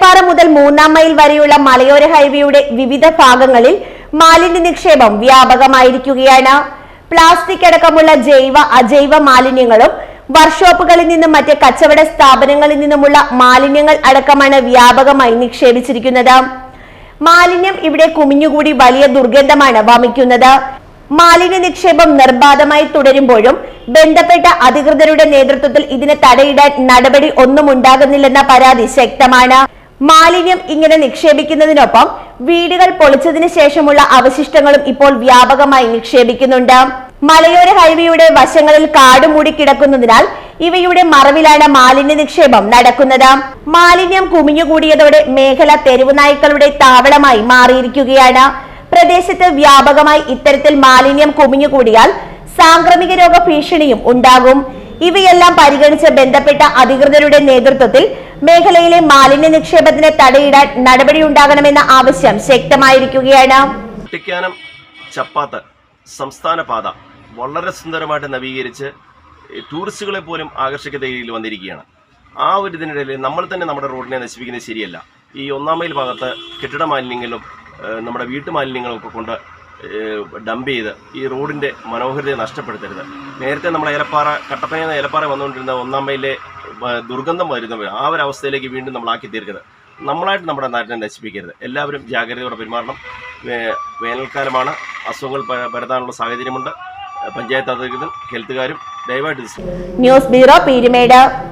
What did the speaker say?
ഏലപ്പാറ മുതൽ മൂന്നാം മൈൽ വരെയുള്ള മലയോര ഹൈവേയുടെ വിവിധ ഭാഗങ്ങളിൽ മാലിന്യ നിക്ഷേപം വ്യാപകമായിരിക്കുകയാണ്. പ്ലാസ്റ്റിക് അടക്കമുള്ള ജൈവ അജൈവ മാലിന്യങ്ങളും വർക്ക്ഷോപ്പുകളിൽ നിന്നും മറ്റ് കച്ചവട സ്ഥാപനങ്ങളിൽ നിന്നുമുള്ള മാലിന്യങ്ങൾ അടക്കമാണ് വ്യാപകമായി നിക്ഷേപിച്ചിരിക്കുന്നത്. മാലിന്യം ഇവിടെ കുമിഞ്ഞുകൂടി വലിയ ദുർഗന്ധമാണ് വമിക്കുന്നത്. മാലിന്യ നിക്ഷേപം നിർബാധമായി തുടരുമ്പോഴും ബന്ധപ്പെട്ട അധികൃതരുടെ നേതൃത്വത്തിൽ ഇതിന് തടയിടാൻ നടപടി ഒന്നും ഉണ്ടാകുന്നില്ലെന്ന പരാതി ശക്തമാണ്. മാലിന്യം ഇങ്ങനെ നിക്ഷേപിക്കുന്നതിനൊപ്പം വീടുകൾ പൊളിച്ചതിന് ശേഷമുള്ള അവശിഷ്ടങ്ങളും ഇപ്പോൾ വ്യാപകമായി നിക്ഷേപിക്കുന്നുണ്ട്. മലയോര ഹൈവേയുടെ വശങ്ങളിൽ കാട് മൂടിക്കിടക്കുന്നതിനാൽ ഇവയുടെ മറവിലാണ് മാലിന്യ നിക്ഷേപം നടക്കുന്നത്. മാലിന്യം കുമിഞ്ഞുകൂടിയതോടെ മേഖല തെരുവുനായ്ക്കളുടെ താവളമായി മാറിയിരിക്കുകയാണ്. പ്രദേശത്ത് വ്യാപകമായി ഇത്തരത്തിൽ മാലിന്യം കുമിഞ്ഞുകൂടിയാൽ സാംക്രമിക രോഗ ഭീഷണിയും ഉണ്ടാകും. ഇവയെല്ലാം പരിഗണിച്ച് ബന്ധപ്പെട്ട അധികൃതരുടെ നേതൃത്വത്തിൽ മേഖലയിലെ മാലിന്യ നിക്ഷേപത്തിന് തടയിടാൻ നടപടിയുണ്ടാകണമെന്ന ആവശ്യം ശക്തമായിരിക്കുകയാണ്. കുട്ടിക്കാനം ചപ്പാത്ത് സംസ്ഥാന പാത വളരെ സുന്ദരമായിട്ട് നവീകരിച്ച് ടൂറിസ്റ്റുകളെ പോലും ആകർഷിക്കുന്ന രീതിയിൽ വന്നിരിക്കുകയാണ്. ആ ഒരു ഇതിനിടയിൽ നമ്മൾ തന്നെ നമ്മുടെ റോഡിനെ നശിപ്പിക്കുന്നത് ശരിയല്ല. ഈ ഒന്നാം മൈൽ ഭാഗത്ത് കെട്ടിട മാലിന്യങ്ങളും നമ്മുടെ നമ്മുടെ വീട്ടുമാലിന്യങ്ങളും ഒക്കെ കൊണ്ട് ഡംപ് ചെയ്ത് ഈ റോഡിന്റെ മനോഹരതയെ നഷ്ടപ്പെടുത്തരുത്. നേരത്തെ നമ്മൾ ഏലപ്പാറ കട്ടപ്പനയിൽ നിന്ന് ഏലപ്പാറ വന്നുകൊണ്ടിരുന്ന ഒന്നാം മൈലിലെ ദുർഗന്ധം വരുന്ന ആ ഒരു അവസ്ഥയിലേക്ക് വീണ്ടും നമ്മളാക്കി തീർക്കരുത്. നമ്മളായിട്ട് നമ്മുടെ നാട്ടിനെ നശിപ്പിക്കരുത്. എല്ലാവരും ജാഗ്രതയോടെ പെരുമാറണം. വേനൽക്കാലമാണ്. അസുഖങ്ങൾ പരത്താനുള്ള സാഹചര്യമുണ്ട്. പഞ്ചായത്ത് അധികൃതരും ഹെൽത്തുകാരും ദയവായിട്ട് ന്യൂസ് ബ്യൂറോ പീരുമേട്.